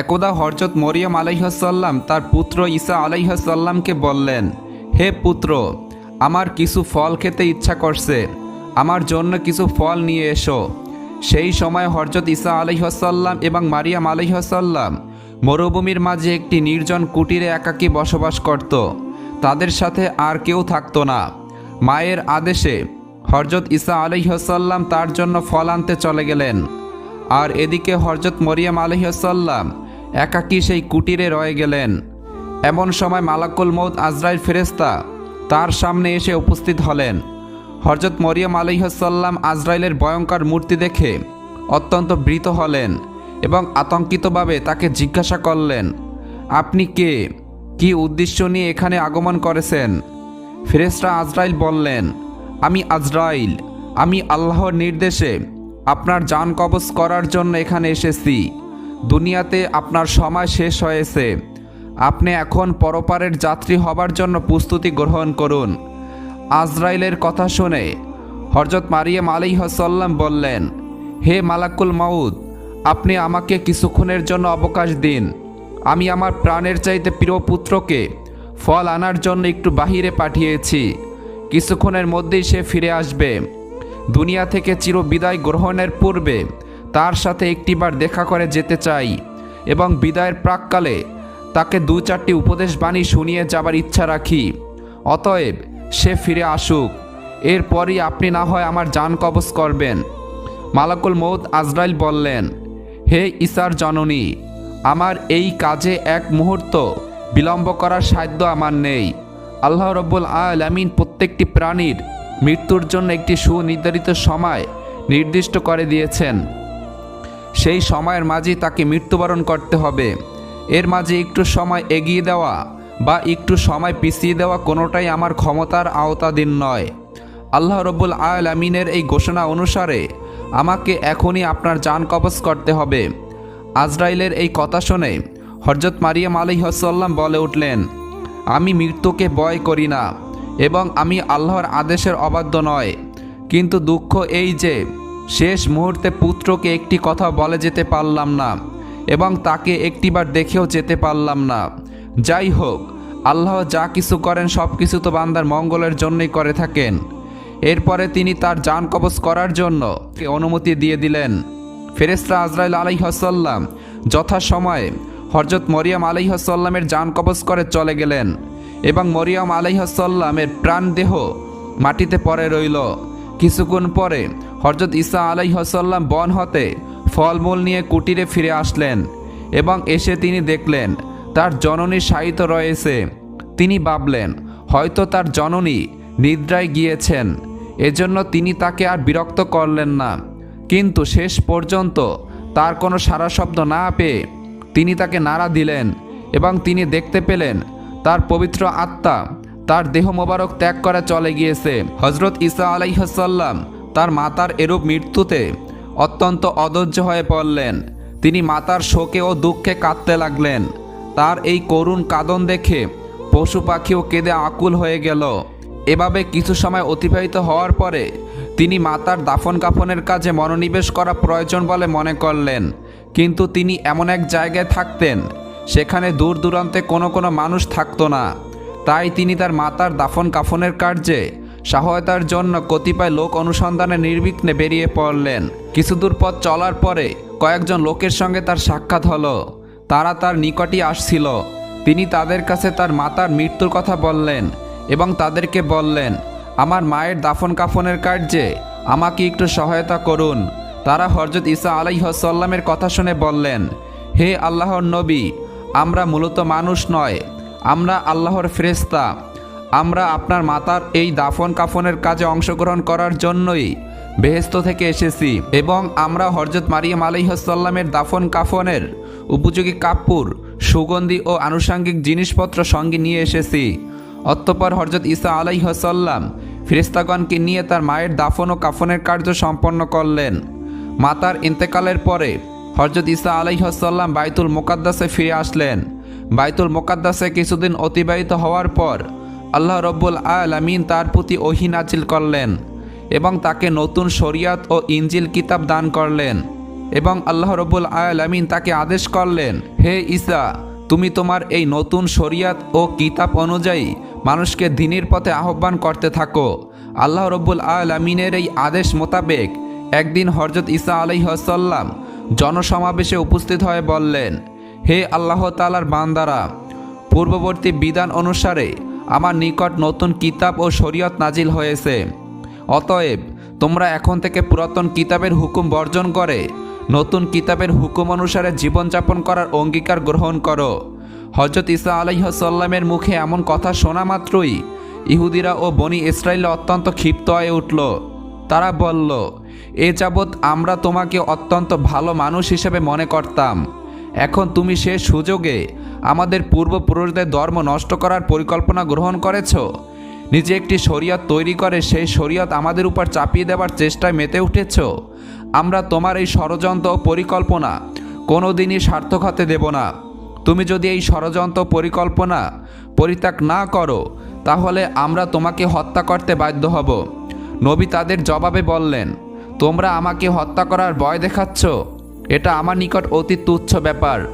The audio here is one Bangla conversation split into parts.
একদা হরজত মরিয়ম আলাইহাসাল্লাম তার পুত্র ঈসা আলাইহাসাল্লামকে বললেন, হে পুত্র, আমার কিছু ফল খেতে ইচ্ছা করছে। আমার জন্য কিছু ফল নিয়ে এসো। সেই সময় হরজত ঈসা আলাইহাসাল্লাম এবং মারিয়াম আলাইহাসাল্লাম মরুভূমির মাঝে একটি নির্জন কুটিরে একাকী বসবাস করত। তাদের সাথে আর কেউ থাকতো না। মায়ের আদেশে হরজত ঈসা আলাইহাসাল্লাম তার জন্য ফল আনতে চলে গেলেন। আর এদিকে হরজত মরিয়াম আলহিসাল্লাম একাকী সেই কুটিরে রয়ে গেলেন। এমন সময় মালাকুল মৌদ আজরাইল ফেরেস্তা তার সামনে এসে উপস্থিত হলেন। হরজত মরিয়াম আলহিসাল্লাম আজরাইলের ভয়ঙ্কর মূর্তি দেখে অত্যন্ত বৃত হলেন এবং আতঙ্কিতভাবে তাকে জিজ্ঞাসা করলেন, আপনি কে? কি উদ্দেশ্য নিয়ে এখানে আগমন করেছেন? ফেরেস্তা আজরাইল বললেন, আমি আজরাইল। আমি আল্লাহর নির্দেশে আপনার যান কবজ করার জন্য এখানে এসেছি। দুনিয়াতে আপনার সময় শেষ হয়েছে। আপনি এখন পরপারের যাত্রী হবার জন্য প্রস্তুতি গ্রহণ করুন। আজরাইলের কথা শুনে হরজত মারিয়াম আলিহাসাল্লাম বললেন, হে মালাকুল মাউদ আপনি আমাকে কিছুক্ষণের জন্য অবকাশ দিন। আমি আমার প্রাণের চাইতে প্রিয় পুত্রকে ফল আনার জন্য একটু বাহিরে পাঠিয়েছি। কিছুক্ষণের মধ্যেই সে ফিরে আসবে। দুনিয়া থেকে চির বিদায় গ্রহণের পূর্বে তার সাথে একটিবার দেখা করে যেতে চাই এবং বিদায়ের প্রাককালে তাকে দু চারটি উপদেশ বাণী শুনিয়ে যাবার ইচ্ছা রাখি। অতএব সে ফিরে আসুক। এরপরই আপনি না হয় আমার যান কবজ করবেন। মালাকুল মৌদ আজরাইল বললেন, হে ইসার জননী, আমার এই কাজে এক মুহূর্ত বিলম্ব করার সাধ্য আমার নেই। আল্লাহ রব্বুল আলামিন প্রত্যেকটি প্রাণীর মৃত্যুর জন্য একটি সুনির্ধারিত সময় নির্দিষ্ট করে দিয়েছেন। সেই সময়ের মাঝেই তাকে মৃত্যুবরণ করতে হবে। এর মাঝে একটু সময় এগিয়ে দেওয়া বা একটু সময় পিছিয়ে দেওয়া কোনোটাই আমার ক্ষমতার আওতাধীন নয়। আল্লাহ রব্বুল আলামিনের এই ঘোষণা অনুসারে আমাকে এখনই আপনার যান কবজ করতে হবে। আজরাইলের এই কথা শুনে হরজত মারিয়াম আলিহাসাল্লাম বলে উঠলেন, আমি মৃত্যুকে ভয় করি না এবং আমি আল্লাহর আদেশের অবাধ্য নয়। কিন্তু দুঃখ এই যে শেষ মুহূর্তে পুত্রকে একটি কথা বলে যেতে পারলাম না এবং তাকে একটিবার দেখেও যেতে পারলাম না। যাই হোক, আল্লাহ যা কিছু করেন সব কিছু তো বান্দার মঙ্গলের জন্যই করে থাকেন। এরপরে তিনি তার যান কবজ করার জন্য অনুমতি দিয়ে দিলেন। ফেরেস্তা আজরাইল আলাইহাসাল্লাম যথাসময়ে হরজত মরিয়াম আলাইহাসাল্লামের যান কবজ করে চলে গেলেন এবং মরিয়াম আলাইহাসাল্লামের প্রাণদেহ মাটিতে পড়ে রইল। কিছুক্ষণ পরে হরজত ঈসা আলাইহাসাল্লাম বন হতে ফলমূল নিয়ে কুটিরে ফিরে আসলেন এবং এসে তিনি দেখলেন, তার জননী শায়িত রয়েছে। তিনি ভাবলেন, হয়তো তার জননী নিদ্রায় গিয়েছেন, এজন্য তিনি তাকে আর বিরক্ত করলেন না। কিন্তু শেষ পর্যন্ত তার কোনো সারা শব্দ না পেয়ে তিনি তাকে নাড়া দিলেন এবং তিনি দেখতে পেলেন, তার পবিত্র আত্মা তার দেহ মোবারক ত্যাগ করা চলে গিয়েছে। হজরত ঈসা আলাইহাসাল্লাম তার মাতার এরূপ মৃত্যুতে অত্যন্ত অধৈর্য হয়ে পড়লেন। তিনি মাতার শোকে ও দুঃখে কাঁদতে লাগলেন। তার এই করুণ কাদন দেখে পশু পাখিও কেঁদে আকুল হয়ে গেল। এভাবে কিছু সময় অতিবাহিত হওয়ার পরে তিনি মাতার দাফন কাফনের কাজে মনোনিবেশ করা প্রয়োজন বলে মনে করলেন। কিন্তু তিনি এমন এক জায়গায় থাকতেন, সেখানে দূর দূরান্তে কোনো কোনো মানুষ থাকতো না। তাই তিনি তার মাতার দাফন কাফনের কার্যে সহায়তার জন্য কতিপয় লোক অনুসন্ধানে নির্বিঘ্নে বেরিয়ে পড়লেন। কিছু দূর পথ চলার পরে কয়েকজন লোকের সঙ্গে তার সাক্ষাৎ হলো। তারা তার নিকটই আসছিল। তিনি তাদের কাছে তার মাতার মৃত্যুর কথা বললেন এবং তাদেরকে বললেন, আমার মায়ের দাফন কাফনের কার্যে আমাকে একটু সহায়তা করুন। তারা হরজত ঈসা আলাইহসাল্লামের কথা শুনে বললেন, হে আল্লাহর নবী, আমরা মূলত মানুষ নয়, আমরা আল্লাহর ফেরেস্তা আমরা আপনার মাতার এই দাফন কাফনের কাজে অংশগ্রহণ করার জন্যই বেহেস্ত থেকে এসেছি এবং আমরা হরজত মারিয়াম আলাইহসাল্লামের দাফন কাফনের উপযোগী কাপুর সুগন্ধি ও আনুষাঙ্গিক জিনিসপত্র সঙ্গে নিয়ে এসেছি। অতঃপর হরজত ঈসা আলাইহসাল্লাম ফিরিস্তাগণকে নিয়ে তার মায়ের দাফন ও কাফনের কার্য সম্পন্ন করলেন। মাতার ইন্তেকালের পরে হরজত ঈসা আলাইহসাল্লাম বাইতুল মোকাদ্দাসে ফিরে আসলেন। বাইতুল মোকাদ্দাসে কিছুদিন অতিবাহিত হওয়ার পর আল্লাহ রব্বুল আলামিন তার প্রতি ওহি করলেন এবং তাকে নতুন শরিয়াত ও ইঞ্জিল কিতাব দান করলেন এবং আল্লাহ রব্বুল আয়ালামিন তাকে আদেশ করলেন, হে ঈসা, তুমি তোমার এই নতুন শরিয়াত ও কিতাব অনুযায়ী মানুষকে দিনের পথে আহ্বান করতে থাকো। আল্লাহ রব্বুল আয়ালামিনের এই আদেশ মোতাবেক একদিন হরজত ঈসা আলাইহসাল্লাম জনসমাবেশে উপস্থিত হয়ে বললেন, হে আল্লাহ তালার বান্দারা, পূর্ববর্তী বিধান অনুসারে আমার নিকট নতুন কিতাব ও শরীয়ত নাজিল হয়েছে। অতএব, তোমরা এখন থেকে পুরাতন কিতাবের হুকুম বর্জন করে, নতুন কিতাবের হুকুম অনুসারে জীবনযাপন করার অঙ্গীকার গ্রহণ করো। হজরত ইসা আলাইহসাল্লামের মুখে এমন কথা শোনা মাত্রই ইহুদিরা ও বনি ইসরায়েল অত্যন্ত ক্ষিপ্ত হয়ে উঠল। তারা বলল, এ যাবৎ আমরা তোমাকে অত্যন্ত ভালো মানুষ হিসেবে মনে করতাম। এখন তুমি সে সুযোগে আমাদের পূর্বপুরুষদের ধর্ম নষ্ট করার পরিকল্পনা গ্রহণ করেছ? নিজে একটি শরীয়ত তৈরি করে সেই শরীয়ত আমাদের উপর চাপিয়ে দেওয়ার চেষ্টায় মেতে উঠেছ? আমরা তোমার এই ষড়যন্ত্র পরিকল্পনা কোনো দিনই সার্থক হতে দেব না। তুমি যদি এই ষড়যন্ত্র পরিকল্পনা পরিত্যাগ না করো, তাহলে আমরা তোমাকে হত্যা করতে বাধ্য হব। নবী তাদের জবাবে বললেন, তোমরা আমাকে হত্যা করার ভয় দেখাচ্ছ? এটা আমার নিকট অতি তুচ্ছ ব্যাপার।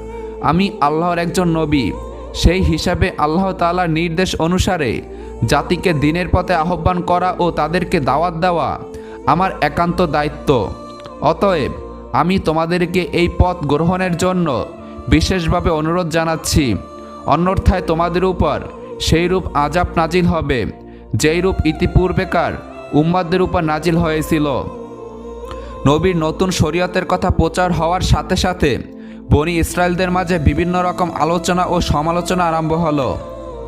আমি আল্লাহর একজন নবী। সেই হিসাবে আল্লাহ তাআলার নির্দেশ অনুসারে জাতিকে দিনের পথে আহ্বান করা ও তাদেরকে দাওয়াত দেওয়া আমার একান্ত দায়িত্ব। অতএব আমি তোমাদেরকে এই পথ গ্রহণের জন্য বিশেষভাবে অনুরোধ জানাচ্ছি। অন্যথায় তোমাদের উপর সেই রূপ আজাব নাজিল হবে যেই রূপ ইতিপূর্বেকার উম্মাদের উপর নাজিল হয়েছিল। নবীর নতুন শরীয়তের কথা প্রচার হওয়ার সাথে সাথে বনি ইসরায়েলদের মাঝে বিভিন্ন রকম আলোচনা ও সমালোচনা আরম্ভ হলো।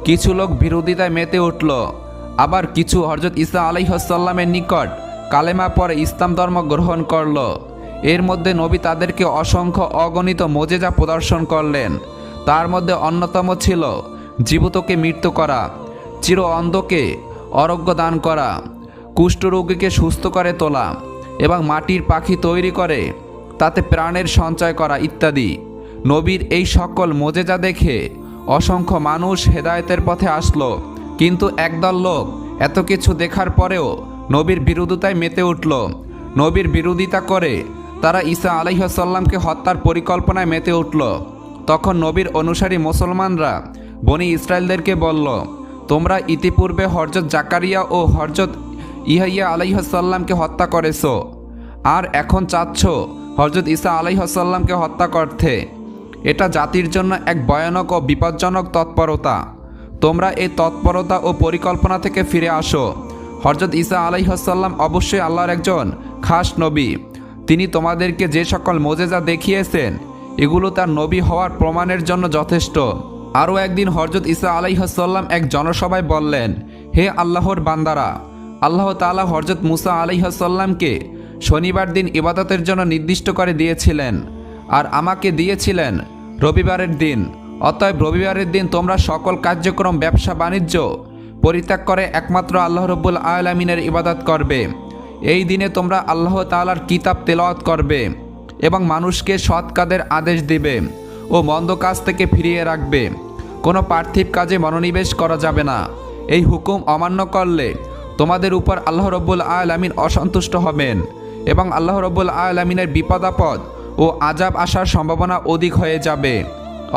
কিছু লোক বিরোধিতায় মেতে উঠল। আবার কিছু হরজত ইসা আলাইহসাল্লামের নিকট কালেমা পরে ইসলাম ধর্ম গ্রহণ করল। এর মধ্যে নবী তাদেরকে অসংখ্য অগণিত মোজেজা প্রদর্শন করলেন। তার মধ্যে অন্যতম ছিল জীবিতকে মৃত্যু করা, চির অন্ধকে অরোগ্য দান করা, কুষ্ঠরোগীকে সুস্থ করে তোলা। এবং মাটির পাখি তৈরি করে, তাতে প্রাণের সঞ্চয় করা ইত্যাদি। নবীর এই সকল মোজেজা দেখে অসংখ্য মানুষ হেদায়তের পথে আসলো, কিন্তু একদল লোক এত কিছু দেখার পরেও নবীর বিরোধিতায় মেতে উঠল। নবীর বিরোধিতা করে তারা ঈসা আলাইহসাল্লামকে হত্যার পরিকল্পনায় মেতে উঠল। তখন নবীর অনুসারী মুসলমানরা বনি ইসরায়েলদেরকে বলল, তোমরা ইতিপূর্বে হরজত জাকারিয়া ও হরজত ইহাইয়া আলাইহসাল্লামকে হত্যা করেছ। আর এখন চাচ্ছ হরজত ঈসা আলাইহসাল্লামকে হত্যা করতে। এটা জাতির জন্য এক ভয়ানক ও বিপজ্জনক তৎপরতা। তোমরা এই তৎপরতা ও পরিকল্পনা থেকে ফিরে আসো। হরজত ঈসা আলাইহসাল্লাম অবশ্যই আল্লাহর একজন খাস নবী। তিনি তোমাদেরকে যে সকল মোজেজা দেখিয়েছেন, এগুলো তার নবী হওয়ার প্রমাণের জন্য যথেষ্ট। আরও একদিন হরজত ঈসা আলাইহসাল্লাম এক জনসভায় বললেন, হে আল্লাহর বান্দারা আল্লাহ তাআলা হরজত মুসা আলাইহসাল্লামকে শনিবার দিন ইবাদতের জন্য নির্দিষ্ট করে দিয়েছিলেন আর আমাকে দিয়েছিলেন রবিবারের দিন। অতএব রবিবারের দিন তোমরা সকল কার্যক্রম, ব্যবসা, বাণিজ্য পরিত্যাগ করে একমাত্র আল্লাহ রব্বুল আলমিনের ইবাদত করবে। এই দিনে তোমরা আল্লাহ তাআলার কিতাব তেলাওয়াত করবে এবং মানুষকে সৎ কাজের আদেশ দিবে ও মন্দ কাজ থেকে ফিরিয়ে রাখবে। কোনো পার্থিব কাজে মনোনিবেশ করা যাবে না। এই হুকুম অমান্য করলে তোমাদের উপর আল্লাহ রব্বুল আলমিন অসন্তুষ্ট হবেন এবং আল্লাহ রব্বুল আলমিনের বিপদাপদ ও আজাব আসার সম্ভাবনা অধিক হয়ে যাবে।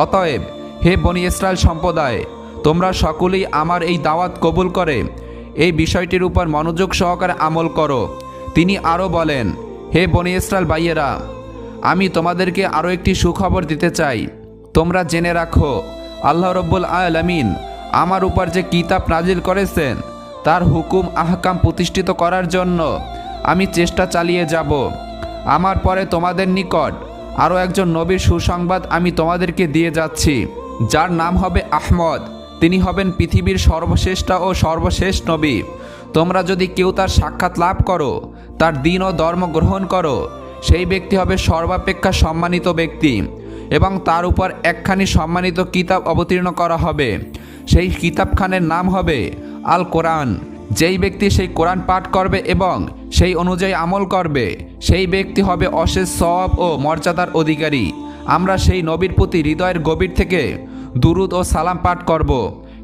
অতএব, হে বনি ইসরায়েল সম্প্রদায়, তোমরা সকলেই আমার এই দাওয়াত কবুল করে, এই বিষয়টির উপর মনোযোগ সহকারে আমল করো। তিনি আরও বলেন, হে বনি ইসরায়েল বাইয়েরা আমি তোমাদেরকে আরও একটি সুখবর দিতে চাই। তোমরা জেনে রাখো, আল্লাহ রব্বুল আলমিন আমার উপর যে কিতাব নাজিল করেছেন তার হুকুম আহকাম প্রতিষ্ঠিত করার জন্য। আমি চেষ্টা চালিয়ে যাব। আমার পরে তোমাদের নিকট আরও একজন নবীর সুসংবাদ আমি তোমাদেরকে দিয়ে যাচ্ছি। যার নাম হবে আহমদ। তিনি হবেন পৃথিবীর সর্বশ্রেষ্ঠ ও সর্বশেষ নবী। তোমরা যদি কেউ তার সাক্ষাৎ লাভ করো, তার দিন ও ধর্ম গ্রহণ করো, সেই ব্যক্তি হবে সর্বাপেক্ষা সম্মানিত ব্যক্তি। এবং তার উপর একখানি সম্মানিত কিতাব অবতীর্ণ করা হবে। সেই কিতাবখানের নাম হবে আল কোরআন যেই ব্যক্তি সেই কোরআন পাঠ করবে এবং সেই অনুযায়ী আমল করবে, সেই ব্যক্তি হবে অশেষ সব ও মর্যাদার অধিকারী। আমরা সেই নবীর প্রতি হৃদয়ের গভীর থেকে দুরুদ ও সালাম পাঠ করব,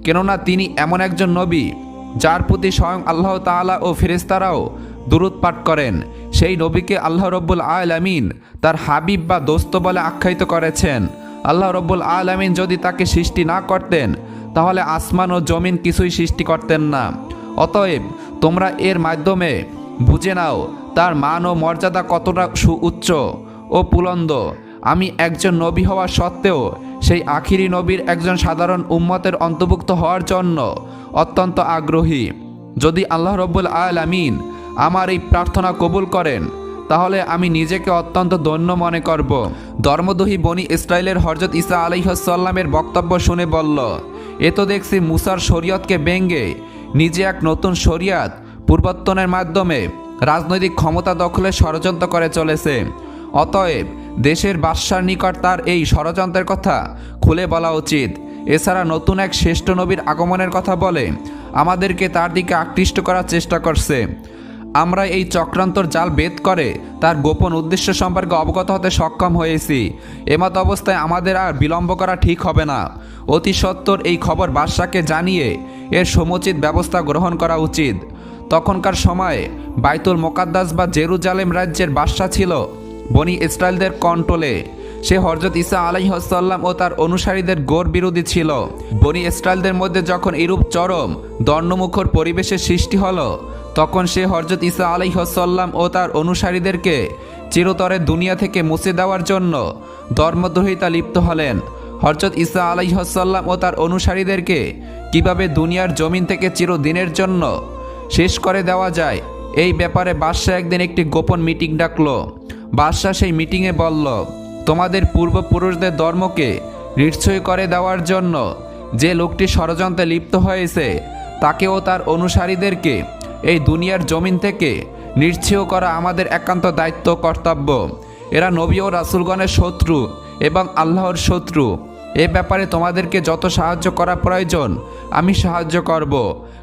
কেননা তিনি এমন একজন নবী, যার প্রতি স্বয়ং আল্লাহ তাআলা ও ফেরেস্তারাও দুরুদ পাঠ করেন। সেই নবীকে আল্লাহ রব্বুল আলামিন তার হাবিব বা দোস্ত বলে আখ্যায়িত করেছেন। আল্লাহ রব্বুল আলামিন যদি তাকে সৃষ্টি না করতেন, তাহলে আসমান ও জমিন কিছুই সৃষ্টি করতেন না। অতএব তোমরা এর মাধ্যমে বুঝে নাও, তার মান ও মর্যাদা কতটা সুউচ্চ ও পুলন্দ। আমি একজন নবী হওয়া সত্ত্বেও সেই আখিরি নবীর একজন সাধারণ উম্মতের অন্তর্ভুক্ত হওয়ার জন্য অত্যন্ত আগ্রহী। যদি আল্লাহ রব্বুল আলামিন আমার এই প্রার্থনা কবুল করেন, তাহলে আমি নিজেকে অত্যন্ত ধন্য মনে করব। ধর্মদোহী বনি ইসরায়েলের হরজত ইসা আলাইহসাল্লামের বক্তব্য শুনে বলল, এ তো দেখছি মুসার শরীয়তকে ব্যঙ্গে, নিজে এক নতুন শরিয়াত পূর্বত্তনের মাধ্যমে রাজনৈতিক ক্ষমতা দখলে ষড়যন্ত্র করে চলেছে। অতএব দেশের বাদশার নিকট তার এই ষড়যন্ত্রের কথা খুলে বলা উচিত। এছাড়া নতুন এক শ্রেষ্ঠ নবীর আগমনের কথা বলে আমাদেরকে তার দিকে আকৃষ্ট করার চেষ্টা করছে। আমরা এই চক্রান্তর জাল বেদ করে তার গোপন উদ্দেশ্য সম্পর্কে অবগত হতে সক্ষম হয়েছি। এমত অবস্থায় আমাদের আর বিলম্ব করা ঠিক হবে না। অতি সত্বর এই খবর বাদশাকে জানিয়ে এর সমুচিত ব্যবস্থা গ্রহণ করা উচিত। তখনকার সময়ে বাইতুল মোকাদ্দাস বা জেরুজালেম রাজ্যের বাদশা ছিল বনি ইসরায়েলদের কন্ট্রোলে। সে হরজত ইসা আলাইহসাল্লাম ও তার অনুসারীদের গোর বিরোধী ছিল। বনি ইসরায়েলদের মধ্যে যখন এরূপ চরম দণ্ডমুখর পরিবেশের সৃষ্টি হলো তখন সে হরজত ইসা আলাইহসাল্লাম ও তার অনুসারীদেরকে চিরতরে দুনিয়া থেকে মুছে দেওয়ার জন্য ধর্মদ্রোহিতা লিপ্ত হলেন। হরজত ইসা আলাইহসাল্লাম ও তার অনুসারীদেরকে কীভাবে দুনিয়ার জমিন থেকে চিরদিনের জন্য শেষ করে দেওয়া যায়, এই ব্যাপারে বাদশাহ একদিন একটি গোপন মিটিং ডাকলো। বাদশাহ সেই মিটিংয়ে বলল, তোমাদের পূর্বপুরুষদের ধর্মকে নিশ্চয় করে দেওয়ার জন্য যে লোকটি ষড়যন্ত্রে লিপ্ত হয়েছে, তাকেও তার অনুসারীদেরকে এই দুনিয়ার জমিন থেকে নিশ্চয় করা আমাদের একান্ত দায়িত্ব, কর্তব্য। এরা নবী ও রাসুলগণের শত্রু এবং আল্লাহর শত্রু। এ ব্যাপারে তোমাদেরকে যত সাহায্য করা প্রয়োজন, আমি সাহায্য করব।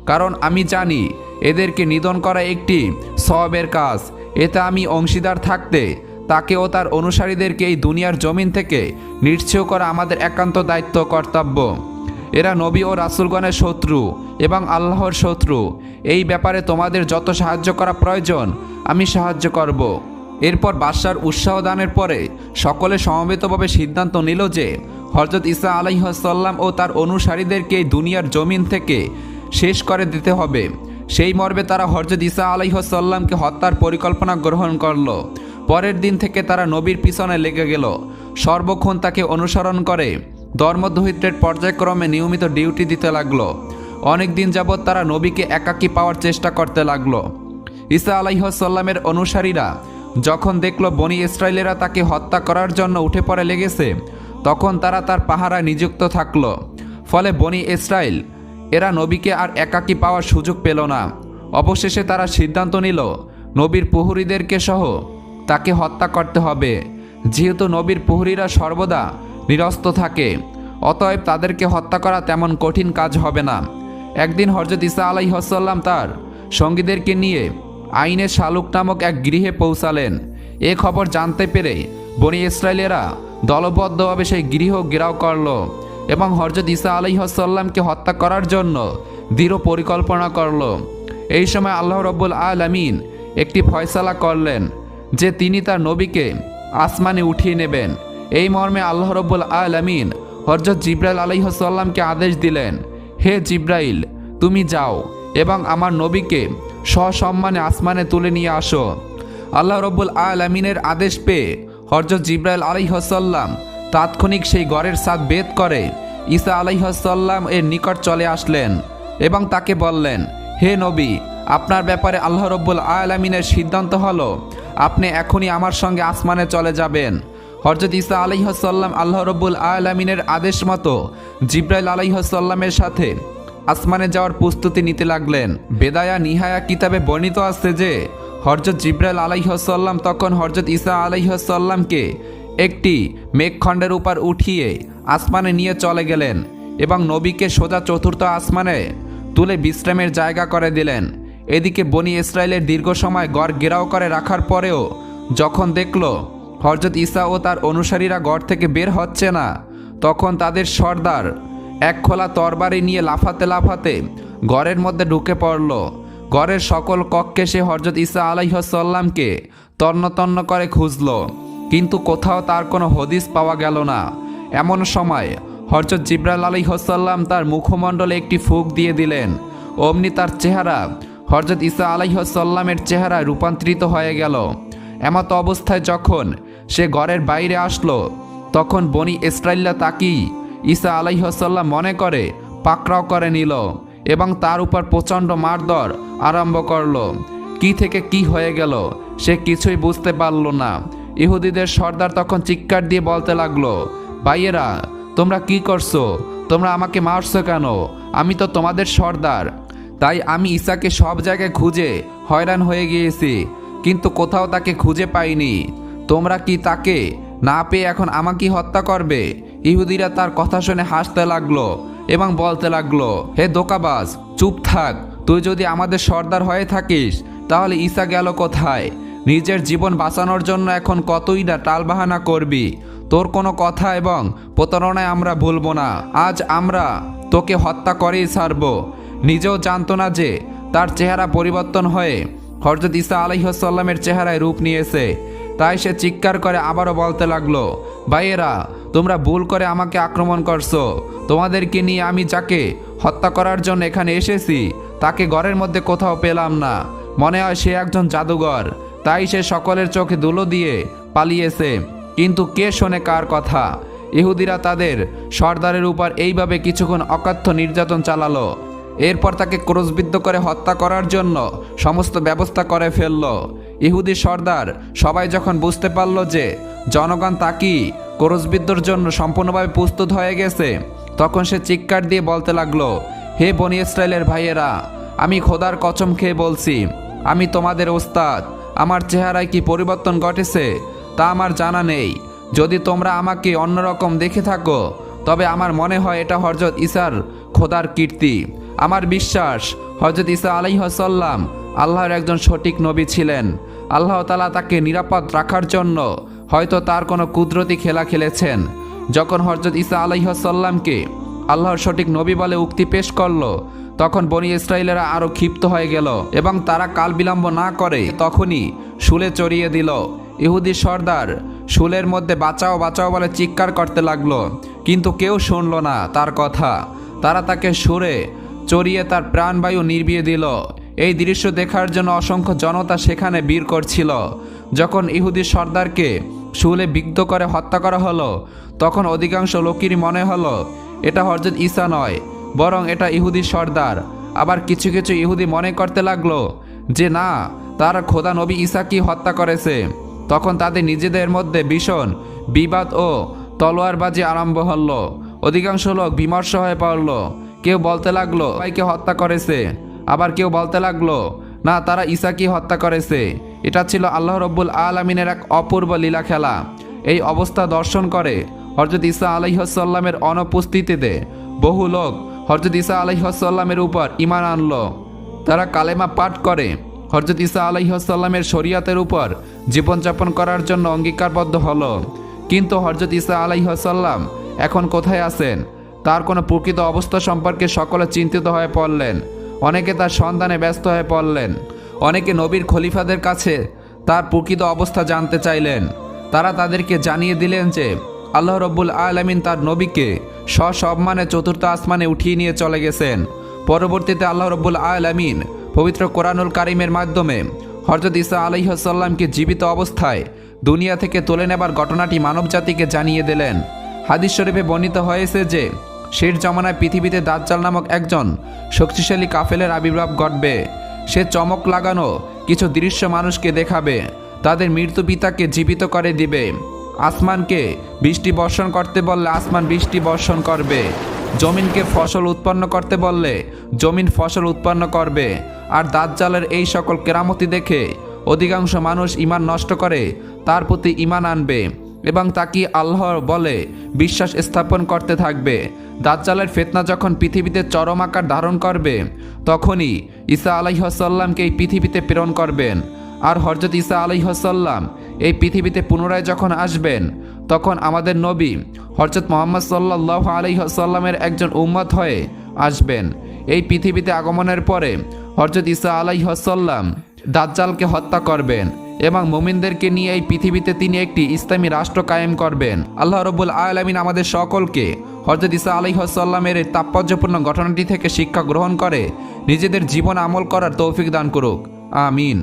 কারণ আমি জানি, এদেরকে নিধন করা একটি সবের কাজ। এতে আমি অংশীদার থাকতে, তাকে ও তার অনুসারীদেরকে এই দুনিয়ার জমিন থেকে নিশ্চয় করা আমাদের একান্ত দায়িত্ব, কর্তব্য। এরা নবী ও রাসুলগণের শত্রু এবং আল্লাহর শত্রু। এই ব্যাপারে তোমাদের যত সাহায্য করা প্রয়োজন, আমি সাহায্য করব। এরপর বাদশার উৎসাহ দানের পরে সকলে সমবেতভাবে সিদ্ধান্ত নিল যে হরজত ইসা আলাইহাসাল্লাম ও তার অনুসারীদেরকে দুনিয়ার জমিন থেকে শেষ করে দিতে হবে। সেই মর্মে তারা হরজত ইসা আলাইহাসাল্লামকে হত্যার পরিকল্পনা গ্রহণ করল। পরের দিন থেকে তারা নবীর পিছনে লেগে গেল। সর্বক্ষণ তাকে অনুসরণ করে ধর্মদহিত্রের পর্যায়ক্রমে নিয়মিত ডিউটি দিতে লাগল। অনেক দিন যাবৎ তারা নবীকে একাকী পাওয়ার চেষ্টা করতে লাগল। ঈসা আলাইহসাল্লামের অনুসারীরা যখন দেখল বনি ইসরায়েলেরা তাকে হত্যা করার জন্য উঠে পড়ে লেগেছে, তখন তারা তার পাহারা নিযুক্ত থাকল। ফলে বনি ইসরায়েল এরা নবীকে আর একাকী পাওয়ার সুযোগ পেল না। অবশেষে তারা সিদ্ধান্ত নিল, নবীর প্রহরীদেরকে সহ তাকে হত্যা করতে হবে। যেহেতু নবীর প্রহরীরা সর্বদা নিরস্ত থাকে। অতএব তাদেরকে হত্যা করা তেমন কঠিন কাজ হবে না। একদিন হরজত ইসা আলাইহসাল্লাম তার সঙ্গীদেরকে নিয়ে আইনের শালুক নামক এক গৃহে পৌঁছালেন। এ খবর জানতে পেরে বনি ইসরায়েলেরা দলবদ্ধভাবে সেই গৃহ ঘেরাও করল এবং হরজত ইসা আলাইহসাল্লামকে হত্যা করার জন্য দৃঢ় পরিকল্পনা করল। এই সময় আল্লাহ রব্বুল আলামিন একটি ফয়সালা করলেন যে তিনি তার নবীকে আসমানে উঠিয়ে নেবেন। এই মর্মে আল্লাহ রব্বুল আলামিন হরজত জিব্রাইল আলাইহসাল্লামকে আদেশ দিলেন, হে জিব্রাইল, তুমি যাও এবং আমার নবীকে সসম্মানে আসমানে তুলে নিয়ে আসো। আল্লাহ রব্বুল আলামিনের আদেশ পেয়ে হরজত জিব্রাইল আলাইহসাল্লাম তাৎক্ষণিক সেই গড়ের সাদ বেদ করে ঈসা আলাইহসাল্লাম এর নিকট চলে আসলেন এবং তাকে বললেন, হে নবী, আপনার ব্যাপারে আল্লাহ রব্বুল আলামিনের সিদ্ধান্ত হলো, আপনি এখনই আমার সঙ্গে আসমানে চলে যাবেন। হরজত ইসা আলাইহসাল্লাম আল্লাহ রব্বুল আলামিনের আদেশ মতো জিব্রাইল আলাইহসাল্লামের সাথে আসমানে যাওয়ার প্রস্তুতি নিতে লাগলেন। বেদায়া নিহায়া কিতাবে বর্ণিত আছে যে হরজত জিব্রাইল আলাইহসাল্লাম তখন হরজত ইসা আলাইহসাল্লামকে একটি মেঘখণ্ডের উপর উঠিয়ে আসমানে নিয়ে চলে গেলেন এবং নবীকে সোজা চতুর্থ আসমানে তুলে বিশ্রামের জায়গা করে দিলেন। এদিকে বনি ইসরায়েলের দীর্ঘ সময় গড় গেরাও করে রাখার পরেও যখন দেখল হরজত ইসা ও তার অনুসারীরা গড় থেকে বের হচ্ছে না। তখন তাদের সর্দার এক খোলা তরবারি নিয়ে লাফাতে লাফাতে ঘরের মধ্যে ঢুকে পড়ল। ঘরের সকল কক্ষে সে হরজত ইসা আলাইহসাল্লামকে তন্ন তন্ন করে খুঁজল। কিন্তু কোথাও তার কোনো হদিস পাওয়া গেল না। এমন সময় হরজত জিব্রাইল আলাইহসাল্লাম তার মুখমণ্ডলে একটি ফুক দিয়ে দিলেন। অমনি তার চেহারা হরজত ইসা আলাইহসাল্লামের চেহারায় রূপান্তরিত হয়ে গেল। এমত অবস্থায় যখন সে ঘরের বাইরে আসলো। তখন বনি ইসরাইল্লা তাকেই ঈসা আলাইহসাল্লাম মনে করে, পাকড়াও করে নিল এবং তার উপর প্রচণ্ড মারধর আরম্ভ করল। কি থেকে কি হয়ে গেল সে কিছুই বুঝতে পারল না। ইহুদিদের সর্দার তখন চিৎকার দিয়ে বলতে লাগল, ভাইয়েরা, তোমরা কি করছ? তোমরা আমাকে মারছো কেন? আমি তো তোমাদের সর্দার। তাই আমি ঈসাকে সব জায়গায় খুঁজে হয়রান হয়ে গিয়েছি, কিন্তু কোথাও তাকে খুঁজে পাইনি। তোমরা কি তাকে না পেয়ে এখন আমাকে হত্যা করবে? ইহুদিরা তার কথা শুনে হাসতে লাগল এবং বলতে লাগল, হে দোকাবাজ চুপ থাক। তুই যদি আমাদের সর্দার হয়ে থাকিস, তাহলে ঈসা গেল কোথায়? নিজের জীবন বাঁচানোর জন্য এখন কতই না টালবাহানা করবি? তোর কোনো কথা এবং প্রতারণায় আমরা ভুলব না। আজ আমরা তোকে হত্যা করেই ছাড়ব। নিজেও জানতো না যে তার চেহারা পরিবর্তন হয়ে হরজত ঈসা আলাইহসাল্লামের চেহারায় রূপ নিয়েছে। তাই সে চিৎকার করে আবারও বলতে লাগল, ভাইয়েরা, তোমরা ভুল করে আমাকে আক্রমণ করছ। তোমাদেরকে নিয়ে আমি যাকে হত্যা করার জন্য এখানে এসেছি, তাকে ঘরের মধ্যে কোথাও পেলাম না। মনে হয় সে একজন জাদুঘর। তাই সে সকলের চোখে ধুলো দিয়ে পালিয়েছে। কিন্তু কে শোনে কার কথা? ইহুদিরা তাদের সর্দারের উপর এইভাবে কিছুক্ষণ অকাথ্য নির্যাতন চালালো। এরপর তাকে ক্রোশবিদ্ধ করে হত্যা করার জন্য সমস্ত ব্যবস্থা করে ফেলল। ইহুদি সর্দার, সবাই যখন বুঝতে পারল যে জনগণ তাকেই ক্রোশবিদ্ধর জন্য সম্পূর্ণভাবে প্রস্তুত হয়ে গেছে, তখন সে চিৎকার দিয়ে বলতে লাগল, হে বনি ইসরায়েলের ভাইয়েরা, আমি খোদার কচম খেয়ে বলছি, আমি তোমাদের ওস্তাদ, আমার চেহারায় কি পরিবর্তন ঘটেছে, তা আমার জানা নেই। যদি তোমরা আমাকে অন্যরকম দেখে থাকো, তবে আমার মনে হয় এটা হরজত ইসার খোদার কীর্তি। আমার বিশ্বাস হজরত ইসা আলাইহসাল্লাম আল্লাহর একজন সঠিক নবী ছিলেন। আল্লাহ তালা তাকে নিরাপদ রাখার জন্য হয়তো তার কোনো কুদরতি খেলা খেলেছেন। যখন হরজত ইসা আলাইহসাল্লামকে আল্লাহর সঠিক নবী বলে উক্তি পেশ করল, তখন বনি ইসরায়েলেরা আরও ক্ষিপ্ত হয়ে গেল এবং তারা কাল বিলম্ব না করে তখনই শুলে চড়িয়ে দিল। ইহুদি সর্দার শুলের মধ্যে বাঁচাও বাঁচাও বলে চিৎকার করতে লাগল, কিন্তু কেউ শুনল না তার কথা। তারা তাকে সুরে চড়িয়ে তার প্রাণবায়ু নির্বিয়ে দিল এই দৃশ্য দেখার জন্য অসংখ্য জনতা সেখানে বীর করছিল। যখন ইহুদি সর্দারকে শুলে বিগ্ধ করে হত্যা করা হলো, তখন অধিকাংশ লোকেরই মনে হলো, এটা হরজত ঈসা নয়, বরং এটা ইহুদি সর্দার। আবার কিছু কিছু ইহুদি মনে করতে লাগল যে, না, তারা খোদা নবী ঈসাকে হত্যা করেছে? তখন তাদের নিজেদের মধ্যে ভীষণ বিবাদ ও তলোয়ারবাজি আরম্ভ হলো। অধিকাংশ লোক বিমর্ষ হয়ে পড়ল। কেউ বলতে লাগল ভাইকে হত্যা করেছে। আবার কেউ বলতে লাগল, না, তারা ঈসাকে হত্যা করেছে। এটা ছিল আল্লাহ রব্বুল আলমিনের এক অপূর্ব লীলা খেলা। এই অবস্থা দর্শন করে হরজত ঈসা আলহিহসাল্লামের অনুপস্থিতিতে বহু লোক হরজত ঈসা আলহিহসাল্লামের উপর ইমান আনলো। তারা কালেমা পাঠ করে হরজত ঈসা আলহিহসাল্লামের শরিয়াতের উপর জীবনযাপন করার জন্য অঙ্গীকারবদ্ধ হলো। কিন্তু হরজত ঈসা আলাইহসাল্লাম এখন কোথায় আছেন? তার কোনো প্রকৃত অবস্থা সম্পর্কে সকলে চিন্তিত হয়ে পড়লেন। অনেকে তার সন্ধানে ব্যস্ত হয়ে পড়লেন। অনেকে নবীর খলিফাদের কাছে তার প্রকৃত অবস্থা জানতে চাইলেন। তারা তাদেরকে জানিয়ে দিলেন যে, আল্লাহ রব্বুল আলমিন তার নবীকে সসম্মানে চতুর্থ আসমানে উঠিয়ে নিয়ে চলে গেছেন। পরবর্তীতে আল্লাহ রব্বুল আলমিন পবিত্র কোরআনুল কারিমের মাধ্যমে হরজত ইসা আলহিহসাল্লামকে জীবিত অবস্থায় দুনিয়া থেকে তুলে নেবার ঘটনাটি মানবজাতিকে জানিয়ে দিলেন। হাদিস শরীফে বর্ণিত হয়েছে যে শেষ জমানায় পৃথিবীতে দাজ্জাল নামক একজন শক্তিশালী কাফেলের আবির্ভাব ঘটবে। সে চমক লাগানো কিছু দৃশ্য মানুষকে দেখাবে। তাদের মৃত্যু পিতাকে জীবিত করে দিবে। আসমানকে বৃষ্টি বর্ষণ করতে বললে আসমান বৃষ্টি বর্ষণ করবে। জমিনকে ফসল উৎপন্ন করতে বললে জমিন ফসল উৎপন্ন করবে। আর দাজ্জালের এই সকল কেরামতি দেখে অধিকাংশ মানুষ ইমান নষ্ট করে, তার প্রতি ইমান আনবে। এবং তাকে আল্লাহর বলে, বিশ্বাস স্থাপন করতে থাকবে। দাজ্জালের ফেতনা যখন পৃথিবীতে চরম আকার ধারণ করবে, তখনই ঈসা আলাইহসাল্লামকে এই পৃথিবীতে প্রেরণ করবেন। আর হরজত ঈসা আলাইহসাল্লাম এই পৃথিবীতে পুনরায় যখন আসবেন, তখন আমাদের নবী হরজত মোহাম্মদ সাল্লাহ আলাইসাল্লামের একজন উম্মত হয়ে আসবেন। এই পৃথিবীতে আগমনের পরে হরজত ইসা আলাইহাসাল্লাম দাজ্জালকে হত্যা করবেন। এবং মোমিনদেরকে নিয়ে এই পৃথিবীতে তিনি একটি ইসলামী রাষ্ট্র কায়েম করবেন। আল্লাহ রবুল আলমিন আমাদের সকলকে হজরত ইসা আলাইহাসাল্লামের এই তাৎপর্যপূর্ণ ঘটনাটি থেকে শিক্ষা গ্রহণ করে নিজেদের জীবন আমল করার তৌফিক দান করুক। আমিন।